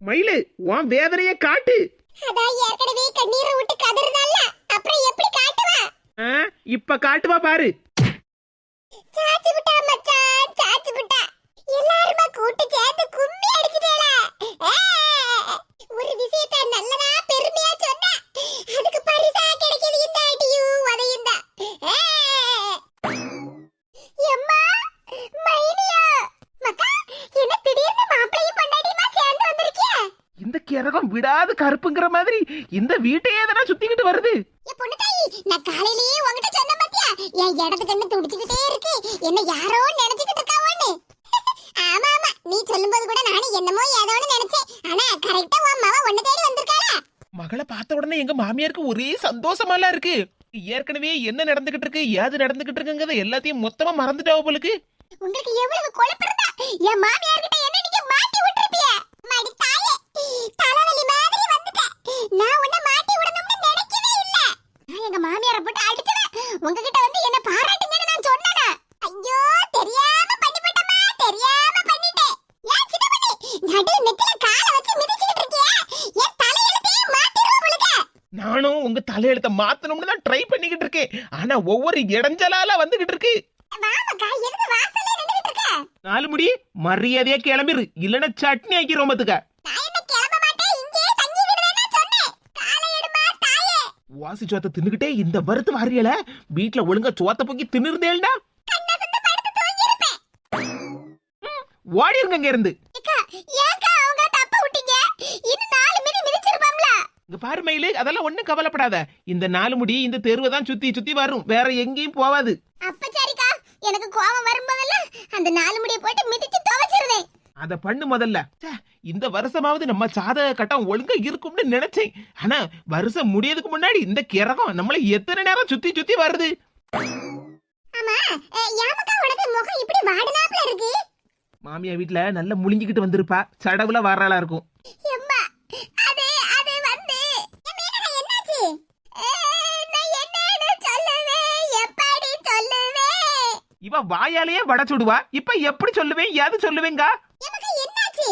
மயிலு உன் வேதனைய காட்டு. அதான் ஏற்கனவே கண்ணீரை விட்டு கதறதல்ல அப்புறம் எப்படி காட்டுவா? ஆ, இப்ப காட்டுவா பாரு. சாச்சி விட்டா மச்சான் சாச்சி விட்டா. எல்லாருமா கூட்டு சேர்ந்து கும்மி அடிச்சிட்டேல ஒரு விஷயத்த நல்லதா பெருமையா சொன்னா அதுக்கு பரிசா கிடைக்கிறது இந்த அடியும் உதையும் தான். எம்மா மைனியா மக்கா என்ன திடீர்னு மாப்பிளையும் வந்திருக்கிய கிரகம் விடாது கருப்புங்கிற மாதிரி இந்த வீட்டையே தானே சுத்திக்கிட்டு வருது. ஏ நான் காலையிலேயே உன்கிட்ட சொன்ன பாத்தியா? என் இடது கண்ணு துடிச்சுக்கிட்டே இருக்கு. என்ன யாரோ நினைச்சுக்கிட்டு இருக்காவோன்னு. ஆமா ஆமா. நீ சொல்லும்போது கூட நானும் என்னமோ ஏதோன்னு நினைச்சேன். ஆனா கரெக்டா உன் மாவ ஒண்ணு தேடி வந்திருக்காளா? மகளை பார்த்த உடனே எங்க மாமியாருக்கு ஒரே சந்தோஷமாலாம் இருக்கு. ஏற்கனவே என்ன நடந்துகிட்டு இருக்கு ஏது நடந்துகிட்டு இருக்குங்கிறத எல்லாத்தையும் மொத்தமா மறந்துட்டாவ போலுக்கு. உங்களுக்கு எவ்வளவு கொழுப்பு இருந்தா? என் மாமியார் கிட்ட என்ன நீங்க மாட்டி விட்டுருப்பிய நான் விடணும்னு என்ன ஐயோ ஏன் நானும் உங்க தலையெழுத்த மாத்தணும்னு தான் ட்ரை பண்ணிக்கிட்டு இருக்கேன். ஆனா ஒவ்வொரு இடைஞ்சலால வந்துகிட்டு இருக்கு வாமக்கா எதுக்கு வாசல்ல நின்னுட்டு இருக்க நாலு முடி மரியாதையா கிளம்பிரு. இல்லைன்னா சட்னி ஆக்கிரும் பாத்துக்க. வாசி சோத்த தின்னுகிட்டே இந்த வருத்து வாரியல வீட்டுல ஒழுங்கா சோத்த போக்கி தின்னுருந்தேன்டா கண்ணசந்து படுத்து தூங்கியிருப்பேன். ஓடி இருங்க இங்க இருந்து பாரு மயிலு அதெல்லாம் ஒண்ணும் கவலைப்படாத. இந்த நாலு முடி இந்த தெருவை தான் சுத்தி சுத்தி வரும். வேற எங்கேயும் போவாது. அப்ப சரிக்கா எனக்கு கோபம் வரும்போதெல்லாம் அந்த நாலு முடிய போட்டு மிதிச்சு துவைச்சிருவேன். அத பண்ணு முதல்ல. இந்த வருஷமாவது நம்ம சாதக கட்டம் ஒழுங்கா இருக்கும்னு நினைச்சேன். ஆனா வருஷம் முடியதுக்கு முன்னாடி இந்த கிரகம் நம்மள எத்தனை நேரம் சுத்தி சுத்தி வருது? ஆமா உனக்கு முகம் இப்படி வாடினாப்ல இருக்கு? மாமியா வீட்ல நல்லா முழுங்கிக்கிட்டு வந்திருப்பா. சடவுல வர்றாளா இருக்கும். எம்மா அது அது வந்து என் மீனக்கா, என்னாச்சு அஹ், நான் என்னன்னு சொல்லுவேன் எப்படி சொல்லுவேன் இவ வாயாலேயே வட சுடுவா. இப்ப எப்படி சொல்லுவேன்? ஏது சொல்லுவேங்க? என்னடி என்னாச்சு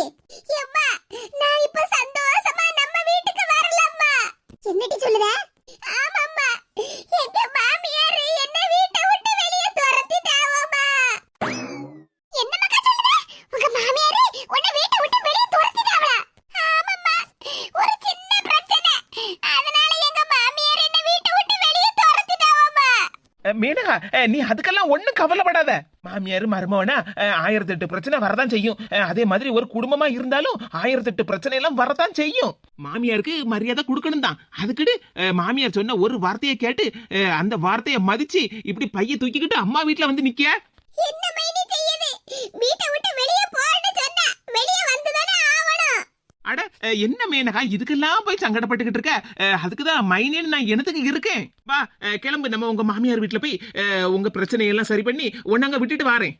நீ அதுக்கெல்லாம் ஒண்ணும் கவலைப்படாத. மாமியார் மருமவனா ஆயிரத்தி எட்டு பிரச்சனை வரதான் செய்யும். அதே மாதிரி ஒரு குடும்பமா இருந்தாலும் ஆயிரத்தி எட்டு பிரச்சனை எல்லாம் வரதான் செய்யும். மாமியாருக்கு மரியாதை கொடுக்கணும் தான். அதுக்குடு அஹ், மாமியார் சொன்ன ஒரு வார்த்தையை கேட்டு அந்த வார்த்தையை மதிச்சு இப்படி பைய தூக்கிக்கிட்டு அம்மா வீட்ல வந்து நிக்க என்ன மைனி செய்யுது? வீட்டை விட்டு வெளியே போன்னு சொன்னா வெளியே வந்துதானே அட என்ன மேனகா இதுக்கெல்லாம் போய் சங்கடப்பட்டுக்கிட்டு இருக்க? அதுக்குதான் மைனேன்னு நான் எனத்துக்கு இருக்கேன்? வா கிளம்பு. நம்ம உங்க மாமியார் வீட்ல போய் உங்க பிரச்சனையெல்லாம் சரி பண்ணி உன்னங்க விட்டுட்டு வாரேன்.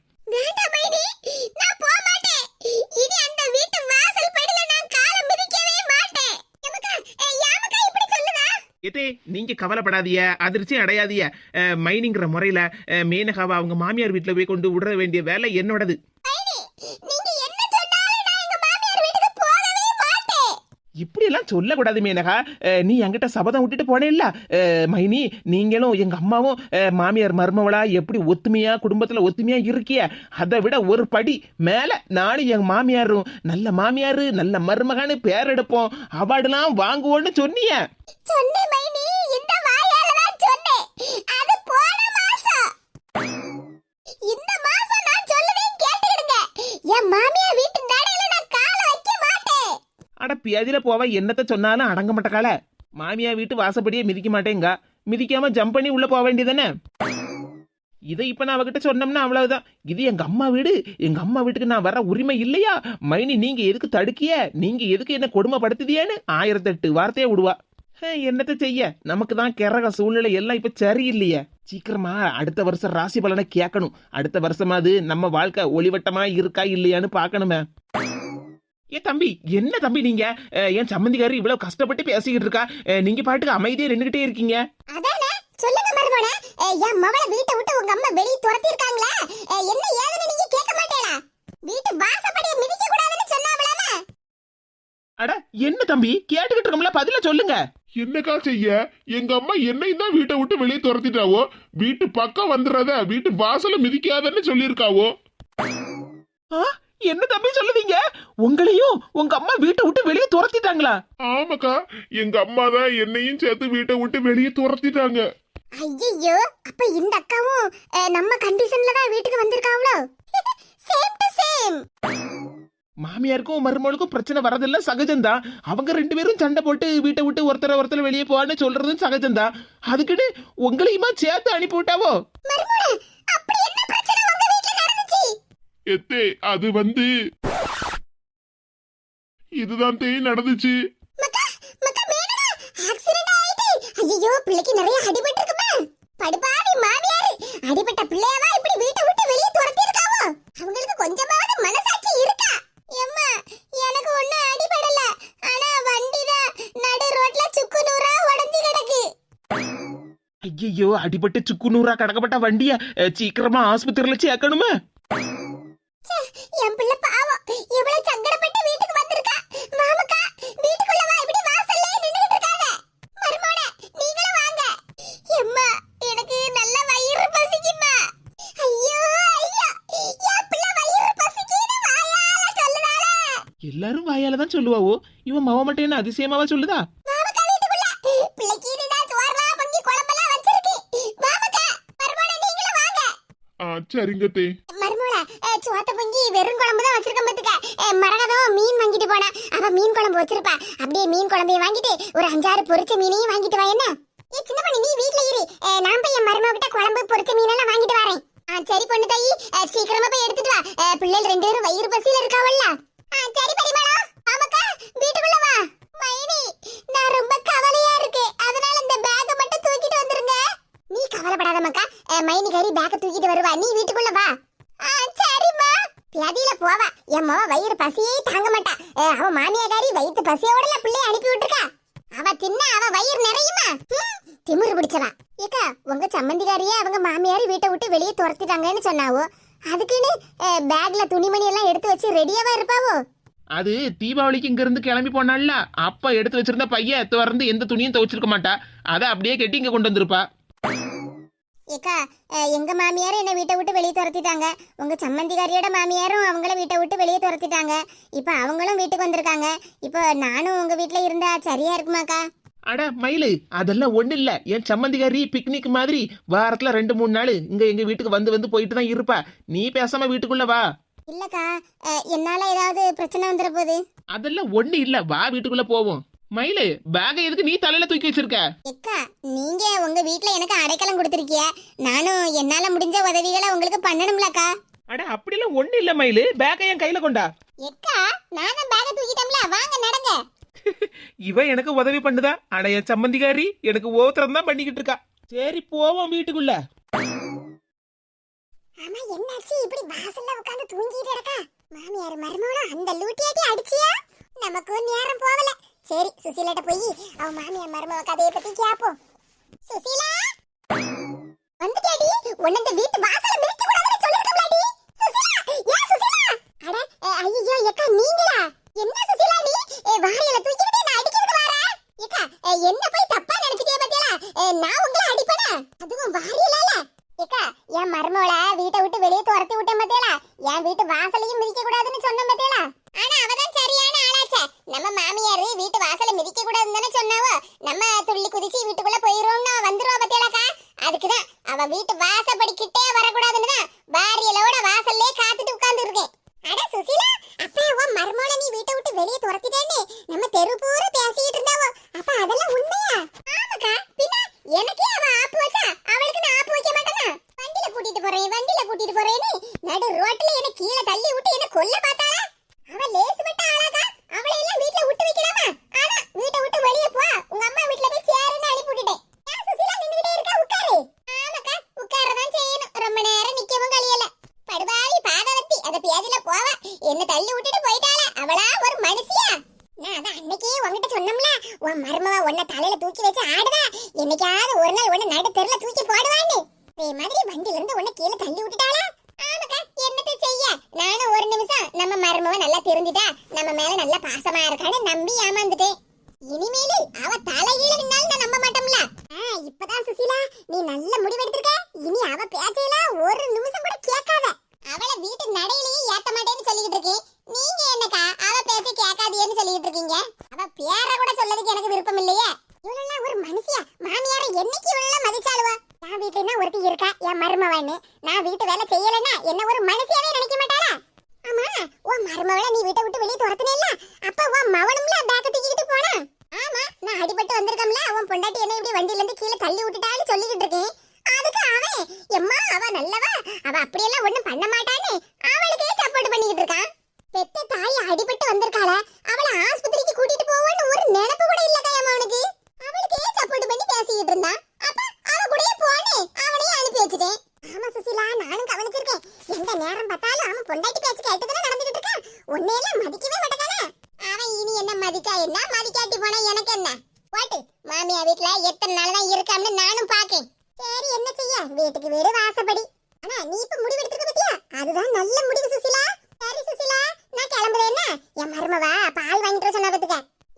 ஏத்தே நீங்க கவலைப்படாதீய அதிர்ச்சி அடையாதீய மைனிங்கிற முறையில மேனகாவை அவங்க மாமியார் வீட்ல போய் கொண்டு விட வேண்டிய வேலை என்னோடது. இப்படியெல்லாம் சொல்லக்கூடாது மேனகா. நீ என்கிட்ட சபதம் விட்டுட்டு போனேல்ல. அஹ், மைனி நீங்களும் எங்க அம்மாவும் மாமியார் மருமவளா எப்படி ஒத்துமையா குடும்பத்தில் ஒத்துமையா இருக்கிய? அதை விட ஒரு படி மேலே நானும் எங்கள் மாமியாரும் நல்ல மாமியாரு நல்ல மருமகான்னு பேர் எடுப்போம். அவார்டுலாம் வாங்குவோன்னு சொன்னிய. சொன்னேன் மைனி. இந்த வாயால தான் சொன்னேன் அது போன மாசம் இந்த மாசம் நான் சொல்லுவேன் கேட்டுக்கிடுங்க என் மாமியார் வீட்டு நடையில நான் காலை வைக்க மாட்டேன் அட பியாதில போவ என்னத்த சொன்னாலும் அடங்க மாட்டக்கால மாமியா வீட்டு வாசப்படியே மிதிக்க மாட்டேங்க. மிதிக்காம ஜம்ப் பண்ணி உள்ள போக வேண்டியதானே இதை இப்ப நான் அவகிட்ட சொன்னோம்னா அவ்வளவுதான். இது எங்க அம்மா வீடு. எங்க அம்மா வீட்டுக்கு நான் வர உரிமை இல்லையா? மைனி நீங்க எதுக்கு தடுக்கிய? நீங்க எதுக்கு என்ன கொடுமைப்படுத்துதியான்னு ஆயிரத்தெட்டு வார்த்தையை விடுவா. ஹே, என்னத்த செய்ய? நமக்கு தான் கிறக சூழ்நிலை எல்லாம் இப்ப சரியில்லையே. சீக்கிரமா அடுத்த வருஷம் ராசி பலனை கேட்கணும். அடுத்த வருஷமாவது நம்ம வாழ்க்கை ஒளிவட்டமா இருக்கா இல்லையான்னு பார்க்கணுமே. ஏ தம்பி என்ன தம்பி நீங்க? என் சம்மந்திக்காரி இவ்வளவு கஷ்டப்பட்டு பேசிக்கிட்டு இருக்கா? நீங்க பாட்டுக்கு அமைதியா நின்னுகிட்டே இருக்கீங்க. அதானே? சொல்லுங்க மருமோனே. என் மவளை வீட்டை விட்டு உங்க அம்மா வெளியே துரத்தி இருக்காங்களா என்ன ஏதுன்னு நீங்க கேட்க மாட்டேளா வீட்டு வாசப்படியை மிதிக்க கூடாதுன்னு சொன்னாவளாமே அட என்ன தம்பி? கேட்டுக்கிட்டு இருக்கோம்ல பதில சொல்லுங்க. என்னக்கா செய்ய? எங்க அம்மா என்னையும் தான் வீட்டை விட்டு வெளியே துரத்திட்டாவோ? வீட்டு பக்கம் வந்துடாத வீட்டு வாசல மிதிக்காதன்னு சொல்லியிருக்காவோ? ஆ, என்ன தம்பி சொல்லுவீங்க உங்களையும் உங்க அம்மா வீட்டை விட்டு வெளியே துரத்திட்டாங்களா? ஆமாக்கா எங்க அம்மா தான் என்னையும் சேர்த்து வீட்டை விட்டு வெளியே துரத்திட்டாங்க. ஐயோ அப்ப இந்த அக்காவும் நம்ம கண்டிஷன்ல தான் வீட்டுக்கு வந்திருக்காங்களோ சேம் டு சேம் மாமியாருக்கும் மருமகளுக்கும் பிரச்சனை வரதெல்லாம் சகஜம்தான் அவங்க ரெண்டு பேரும் சண்டை போட்டு வீட்டை விட்டு ஒருத்தர ஒருத்தர் வெளியே போவான்னு சொல்றதும் சகஜம்தான் அதுக்குன்னு உங்களையுமா சேர்த்து அனுப்பி விட்டாவோ? எத்தே அது வந்து. இதுதான் தேய் நடந்துச்சு. ஐயோ பிள்ளைக்கு நிறைய அடிபட்டு இருக்குமா படுபாவி மாமியார் அடிபட்ட பிள்ளையவா இப்படி வீட்டை விட்டு வெளியே துரத்தி இருக்காவோ அவங்களுக்கு கொஞ்சமாவது மனசாட்சி இருக்கா? எம்மா எனக்கு ஒண்ணும் அடிபடல. ஆனா வண்டி தான் நடு ரோட்ல சுக்கு நூறா உடைஞ்சு கிடக்கு. ஐயோ அடிபட்டு சுக்குநூறா கடக்கப்பட்ட வண்டிய சீக்கிரமா ஆஸ்பத்திரியில சேர்க்கணுமே. என் பிள்ளை பாவம். இவ்வளவு சங்கடப்பட்டு வீட்டுக்கு வந்திருக்கா. மாமக்கா வீட்டுக்குள்ள வா. இப்படி வாசல்ல நின்னுகிட்டு இருக்காத. மருமோனே நீங்களும் வாங்க. எம்மா எனக்கு நல்ல வயிறு பசிக்குமா ஐயோ ஐயா. என் பிள்ளை வயிறு பசிக்குன்னு வாயால சொல்லுதாளே. எல்லாரும் வாயால தான் சொல்லுவாவோ? இவன் மாவ மட்டும் என்ன அதிசயமாவா சொல்லுதா? மாமக்கா சோத்த பொங்கி வெறும் குழம்பு தான் வச்சிருக்க பார்த்துக்க மரகதம் மீன் வாங்கிட்டு போனா அவ மீன் குழம்பு வச்சிருப்பா. அப்படியே மீன் குழம்பையும் வாங்கிட்டு ஒரு அஞ்சாறு பொரிச்ச மீனையும் வாங்கிட்டு வா என்ன? ஏ சின்ன பண்ணி நீ வீட்ல இரு. நான் போய் என் மருமக கிட்ட குழம்பு பொரிச்ச மீனெல்லாம் வாங்கிட்டு வரேன். ஆ சரி பொண்ணு தாயி. சீக்கிரமா போய் எடுத்துட்டு வா. பிள்ளைகள் ரெண்டு பேரும் வயிறு பசியில இருக்காவல்ல. ஆ சரி பரிமளா. ஆமாக்கா வீட்டுக்குள்ள வா. மைனி நான் ரொம்ப கவலையா இருக்கு. அதனால இந்த பேக்கை மட்டும் தூக்கிட்டு வந்துருங்க. நீ கவலைப்படாத மக்கா மைனி கறி பேக்க தூக்கிட்டு வருவா. நீ வீட்டுக்குள்ள வா. ஆ, சரிம்மா நதியில போவா. என் மவ வயிறு பசியே தாங்க மாட்டா. அவன் அவ மாமியாக்காரி வயிற்று பசியோட பிள்ளைய அனுப்பி விட்டுருக்கா. அவ தின்ன அவ வயிறு நிறையுமா? ம், திமிரு பிடிச்சவா. ஏக்கா உங்க சம்மந்திகாரியே அவங்க மாமியார் வீட்டை விட்டு வெளியே துரத்திட்டாங்கன்னு சொன்னாவோ? அதுக்குன்னு பேக்ல துணிமணி எல்லாம் எடுத்து வச்சு ரெடியாவா இருப்பாவோ? அது தீபாவளிக்கு இங்க இருந்து கிளம்பி போனால அப்ப எடுத்து வச்சிருந்த பைய திறந்து எந்த துணியும் துவைச்சிருக்க மாட்டா. அதை அப்படியே கெட்டி இங்க கொண்டு வந்திருப்பா. ஏக்கா எங்க மாமியாரும் என்ன வீட்டை விட்டு வெளியே துரத்திட்டாங்க. உங்க சம்மந்திக்காரியோட மாமியாரும் அவங்கள வீட்டை விட்டு வெளியே துரத்திட்டாங்க. இப்போ அவங்களும் வீட்டுக்கு வந்திருக்காங்க. இப்போ நானும் உங்க வீட்ல இருந்தா சரியா இருக்குமாக்கா? அட மயிலு அதெல்லாம் ஒண்ணு இல்ல. என் சம்மந்திகாரி பிக்னிக் மாதிரி வாரத்துல ரெண்டு மூணு நாள் இங்க எங்க வீட்டுக்கு வந்து வந்து போயிட்டு தான் இருப்பா. நீ பேசாம வீட்டுக்குள்ள வா. இல்லக்கா என்னால ஏதாவது பிரச்சனை வந்துட போகுது? அதெல்லாம் ஒண்ணு இல்ல. வா வீட்டுக்குள்ள போவோம். மயிலு பேகை எதுக்கு நீ தலையில தூக்கி வச்சிருக்க? எக்கா நீங்க உங்க வீட்ல எனக்கு அடைக்கலம் கொடுத்துருக்கிய. நானும் என்னால முடிஞ்ச உதவிகளை உங்களுக்கு பண்ணணும்லக்கா. அட அப்படிலாம் ஒண்ணு இல்ல மயிலு. பேக்கை என் கையில கொண்டா. எக்கா நான் தான் பேக தூக்கிட்டோம்ல வாங்க நடங்க. இவ எனக்கு உதவி பண்ணுதா? அட என் சம்மந்திகாரி எனக்கு ஓத்திரம் தான் பண்ணிக்கிட்டு இருக்கா. சரி போவோம் வீட்டுக்குள்ள. ஆமா என்னாச்சு? இப்படி வாசல்ல உட்கார்ந்து தூங்கிட்டு இருக்கா? மாமியார் மருமகளும் அந்த லூட்டியாட்டி அடிச்சியா? நமக்கு நேரம் போகல. சரி சுசீலாட்ட போய் அவ மாமியார் மருமக கதையை பத்தி கேப்போம். சுசீலா? வந்துட்டியாடி? உன்னை இந்த வீட்டு வாசல மிதிக்க கூடாது சொல்லிருக்கோம்லாடி சுசீலா ஏன் சுசீலா அட அஹ், ஐயோ எக்கா நீங்களா என்ன சுசீலா நீ அஹ், வாரியில தூக்கிட்டு என்ன அடிக்கிறதுக்கு வார எக்கா அஹ், என்ன போய் தப்பா நினைச்சிட்டே பாத்தியா நான் உங்களை அடிப்பேனா அதுவும் வாரியலால ஏக்கா என் மருமவள வீட்டை விட்டு வெளியே துரத்தி விட்டேன் பாத்தியலா என் வீட்டு வாசலையும் மிதிக்க கூடாதுன்னு சொன்னேன் பாத்தியலா ஆனா அவதான் சரியான ஆளாச்சே நம்ம மாமியார் வீட்டு வாசலை மிதிக்க கூடாதுன்னு தானே சொன்னாவோ நம்ம துள்ளி குதிச்சு வீட்டுக்குள்ள போயிருவோம்னு அவ வந்துருவா பாத்தியலாக்கா அதுக்குதான் அவ வீட்டு வாசப்படி கிட்டே வரக்கூடாதுன்னு தான் பாரியலோட வாசல்லே காத்துட்டு உட்கார்ந்து இருக்கேன் அட சுசீலா அப்பா உன் மருமவள நீ வீட்டை விட்டு வெளியே துரத்திட்டேன்னு நம்ம தெரு பூரா பேசிட்டு இருந்தாவோ அப்ப அதெல்லாம் உண்மையா ஆமாக்கா பின்ன எனக்கே அவ ஆப்பு வச்சா அவளுக்கு நான் ஆப்பு வைக்க மாட்டேனா வண்டியில கூட்டிட்டு போறேன் வண்டியில கூட்டிட்டு போறேன்னு நடு ரோட்ல என்ன கீழே தள்ளி விட்டு என்ன கொல்ல பார்த்தாளா அவ லேசு விட்ட ஆளாக்கா அவளை எல்லாம் வீட்ல விட்டு வைக்கலாமா ஆனா வீட்டை விட்டு வெளியே போ உங்க அம்மா வீட்ல போய் சேருன்னு அனுப்பி விட்டுட்டேன் ஏன் சுசீலா நின்னுகிட்டே இருக்கா உட்காரு ஆமாக்கா உட்காரதான் செய்யணும் ரொம்ப நேரம் நிக்கவும் கழியல படுபாவி பாதவத்தி போவ பேதில போவா. என்ன தள்ளி விட்டுட்டு போயிட்டாளா. அவளா ஒரு மனுஷியா? நான் அதான் அன்னைக்கே உன்கிட்ட சொன்னோம்ல உன் மருமவ உன்னை தலையில தூக்கி வச்சு ஆடுதா? என்னைக்காவது ஒரு நாள் உன்னை நடு தெருல தூக்கி போடுவான்னு. அதே மாதிரி வண்டில இருந்து உன்னை கீழே தள்ளி விட்டுட்டாளா? ஆமாக்கா என்னத்தை செய்ய? நானும் ஒரு நிமிஷம் நம்ம மருமவ நல்லா தெரிஞ்சுட்டா நம்ம மேல நல்லா பாசமா இருக்கான்னு நம்பி ஏமாந்துட்டேன். இனிமேலு அவ தலையில நின்னாலும் நான் நம்ப மாட்டோம்ல ஆ, இப்பதான் சுசீலா நீ நல்ல முடிவெடுத்திருக்க இனி அவ பேச்சையெல்லாம் ஒரு நிமிஷம் கூட கேட்காத அவளை வீட்டு நடையிலேயே ஏத்த மாட்டேன்னு சொல்லிக்கிட்டு இருக்கேன் நீங்க என்னக்கா அவ பேச்சை கேட்காதேன்னு சொல்லிக்கிட்டு இருக்கீங்க அவ பேரை கூட சொல்லதுக்கு எனக்கு விருப்பம் இல்லையே இவளெல்லாம் ஒரு மனுஷியா மாமியார என்னைக்கு இவளெல்லாம் மதிச்சாளுவா நான் வீட்டுல ஒருத்தி இருக்கா என் மருமவன்னு நான் வீட்டு வேலை செய்யலைன்னா என்ன ஒரு மனுஷியாவே நினைக்க மாட்டாளா ஆமா உன் மருமவளை நீ வீட்டை விட்டு வெளியே துரத்துனேல்ல அப்ப உன் மவனும்ல பேக்க தூக்கிட்டு போனா ஆமா நான் அடிபட்டு வந்திருக்கோம்ல அவன் பொண்டாட்டி என்ன இப்படி வண்டியில இருந்து கீழே தள்ளி விட்டுட்டான்னு சொல்லிக்கிட்டு இருக்கேன் அதுக்கு அவன் எம்மா அவ நல்லவா அவ அப்படியெல்லாம் ஒண்ணும் பண்ண மாட்டான்னு அவளுக்கே சப்போர்ட் பண்ணிக்கிட்டு இருக்கான் பெத்த தாய் அடிபட்டு வந்திருக்காள? அவளை ஆஸ்பத்திரி கூட்டிட்டு போவோன்னு ஒரு நினைப்பு கூட இல்ல கையம்மா அவனுக்கு அவளுக்கே சப்போர்ட் பண்ணி பேசிக்கிட்டு இருந்தான் அப்ப அவ கூடயே போனே அவனையும் அனுப்பி வச்சுட்டேன் ஆமா சுசிலா நானும் கவனிச்சிருக்கேன் எந்த நேரம் பார்த்தாலும் அவன் பொண்டாட்டி பேச்சு கேட்டுதானே நடந்துகிட்டு இருக்கான் உன்னையெல்லாம் மதிக்கவே மாட்டேங்கானே அவன் இனி என்ன மதிச்சா என்ன மதிக்காட்டி போனா எனக்கு என்ன போட்டு மாமியா வீட்ல எத்தனை நாள் தான் இருக்கான்னு நானும் பாக்கேன் சரி என்ன செய்ய வீட்டுக்கு வீடு வாசப்படி ஆனா நீ இப்ப முடிவு எடுத்திருக்க பத்தியா அதுதான் நல்ல முடிவு சுசிலா சரி சுசிலா நான் கிளம்புறேன் என்ன என் மருமவா அப்ப வாங்கிட்டு வர சொன்ன பத்துக்க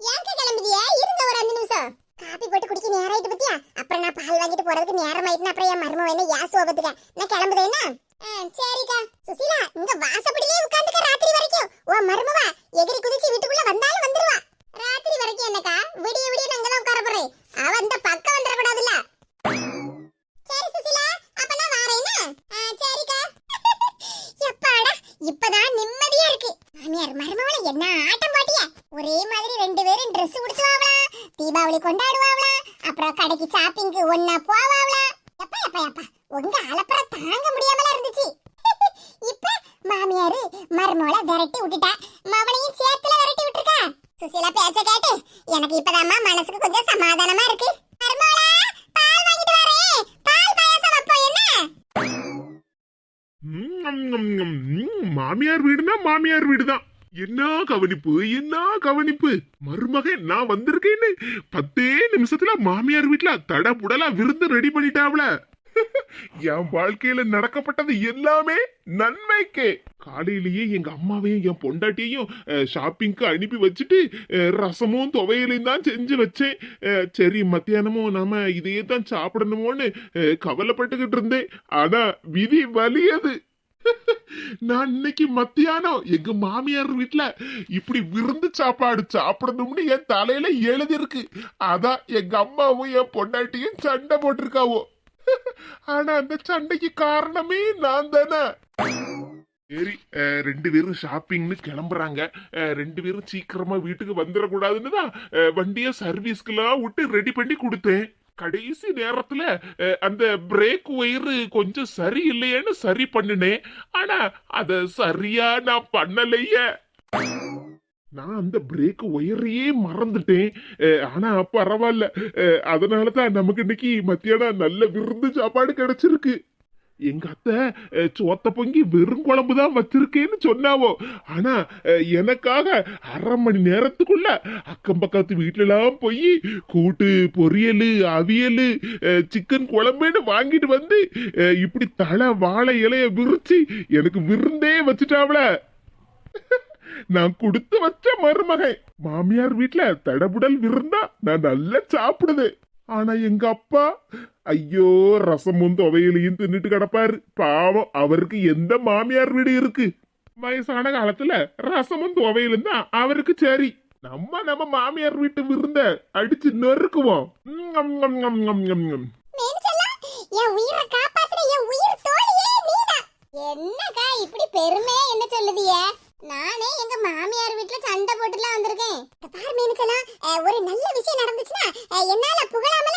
ஏங்க கிளம்புதியா இருங்க ஒரு அஞ்சு நிமிஷம் காப்பி போட்டு குடிக்க நேரம் ஆயிட்டு பத்தியா அப்புறம் நான் பால் வாங்கிட்டு போறதுக்கு நேரம் ஆயிட்டுனா அப்புறம் என் மருமவ என்ன யாசுவ பத்துக்க நான் கிளம்புறேன் என்ன ஆ, சரிக்கா சுசிலா இங்க வாசப்படியிலே உட்கார்ந்துக்க ராத்திரி வரைக்கும் உன் மருமவா எகிரி குதிச்சு வீட்டுக்குள்ள வந்தாலும் வந்துருவா ராத்திரி வரைக்கும் என்னக்கா விடிய விடிய நான் இங்கதான் உட்கார போறேன் அவ இந்த பக்கம் வந்துடக்கூடாதுல்ல சரி சுசிலா அப்ப நான் வாரேன்னா ஆ, சரிக்கா எப்பாடா இப்பதான் நிம்மதியா இருக்கு மாமியார் மருமவள என்ன ஆட்டம் போட்டிய? ஒரே மாதிரி ரெண்டு பேரும் Dress உடுத்துவாங்களா தீபாவளி கொண்டாடுவாங்களா அப்புறம் கடைக்கு ஷாப்பிங்க்கு ஒன்னா போவாங்களா எப்பா எப்பா எப்பா உங்க அலப்பற தாங்க முடியாமல இருந்துச்சு இப்ப மாமியாரு மருமவள விரட்டி விட்டுட்டா மவனையும் சேர்த்துல விரட்டி விட்டுருக்கா சுசீலா பேச்ச கேட்டு எனக்கு இப்பதாம்மா மனசுக்கு கொஞ்சம் சமாதானமா இருக்கு மருமவளா பால் வாங்கிட்டு வரேன் பால் பாயாசம் அப்போ என்ன ம், ம், ம், ம், ம், மாமியார் வீடுனா மாமியார் வீடுதான் என்ன கவனிப்பு? என்ன கவனிப்பு? மருமகன் நான் வந்திருக்கேன்னு. பத்தே நிமிஷத்துல மாமியார் வீட்டுல தடபுடலா விருந்து ரெடி பண்ணிட்டாவல என் வாழ்க்கையில நடக்கப்பட்டது எல்லாமே நன்மைக்கே. காலையிலேயே எங்க அம்மாவையும் என் பொண்டாட்டியையும் ஷாப்பிங்க்கு அனுப்பி வச்சுட்டு ரசமும் துவையலையும் தான் செஞ்சு வச்சேன். சரி மத்தியானமும் நாம இதையே தான் சாப்பிடணுமோன்னு கவலைப்பட்டுக்கிட்டு இருந்தேன். ஆனா விதி வலியது. நான் இன்னைக்கு மத்தியானம் எங்க மாமியார் வீட்டுல இப்படி விருந்து சாப்பாடு சாப்பிடணும்னு என் தலையில எழுதி இருக்கு அதான் எங்க அம்மாவும் என் பொண்டாட்டியும் சண்டை போட்டிருக்காவோ. ஆனா அந்த சண்டைக்கு காரணமே நான் தானே. சரி ரெண்டு பேரும் ஷாப்பிங்னு கிளம்புறாங்க. ரெண்டு பேரும் சீக்கிரமா வீட்டுக்கு வந்துடக்கூடாதுன்னு தான் வண்டியை சர்வீஸ்க்கெல்லாம் விட்டு ரெடி பண்ணி கொடுத்தேன். கடைசி நேரத்துல அந்த பிரேக் ஒயரு கொஞ்சம் சரியில்லையேன்னு சரி பண்ணினேன். ஆனா அத சரியா நான் பண்ணலையே. நான் அந்த பிரேக் ஒயரையே மறந்துட்டேன். ஆனா பரவாயில்ல. அதனாலதான் நமக்கு இன்னைக்கு மத்தியானம் நல்ல விருந்து சாப்பாடு கிடைச்சிருக்கு. எங்க அத்தை அஹ், சோத்த பொங்கி வெறும் குழம்பு தான் வச்சிருக்கேன்னு சொன்னாவோ. ஆனா எனக்காக அரை மணி நேரத்துக்குள்ள அக்கம் பக்கத்து வீட்டிலலாம் போய் கூட்டு பொரியல் அவியல் சிக்கன் குழம்புன்னு வாங்கிட்டு வந்து இப்படி தலை வாழை இலைய விரிச்சு எனக்கு விருந்தே வச்சுட்டாவல நான் கொடுத்து வச்ச மருமகன். மாமியார் வீட்டுல தடபுடல் விருந்தா நான் நல்லா சாப்பிடுது ஆனா எங்க அப்பா ஐயோ ரசமும் துவையிலையும் தின்னுட்டு கிடப்பாரு. பாவம் அவருக்கு எந்த மாமியார் வீடு இருக்கு? வயசான காலத்துல ரசமும் துவையிலும் தான் அவருக்கு சரி. நம்ம நம்ம மாமியார் வீட்டு விருந்த அடிச்சு நொறுக்குவோம். என்னக்கா இப்படி பெருமையா என்ன சொல்லுதிய? நானே எங்க மாமியார் வீட்டுல சண்டை போட்டுலாம் வந்திருக்கேன். பாரு மேனிச்செல்லாம், ஒரு நல்ல விஷயம் நடந்துச்சுன்னா என்னால புகழாம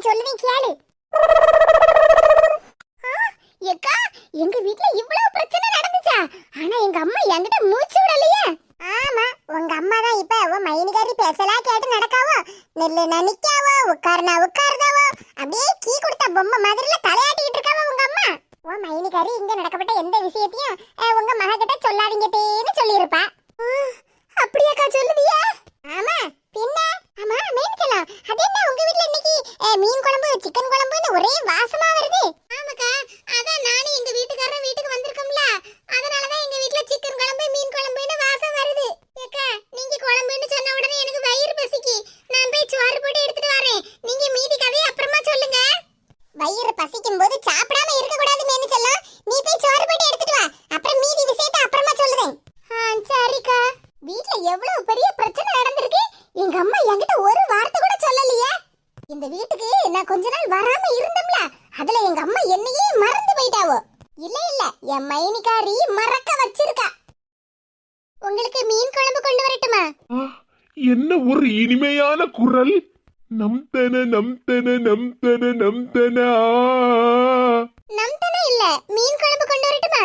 சொல்லுவேன் கேளு. எங்க அம்மா என்கிட்ட ஒரு வார்த்தை கூட சொல்லலையே. இந்த வீட்டுக்கு நான் கொஞ்ச நாள் வராம இருந்தோம்ல அதுல எங்க அம்மா என்னையே மறந்து போயிட்டாவோ. இல்ல இல்ல என் மைனிகாரி மறக்க வச்சிருக்கா. உங்களுக்கு மீன் குழம்பு கொண்டு வரட்டுமா? என்ன ஒரு இனிமையான குரல்? நம் தன நம் தன நம் தன நம் தன நம் தன இல்ல மீன் குழம்பு கொண்டு வரட்டுமா?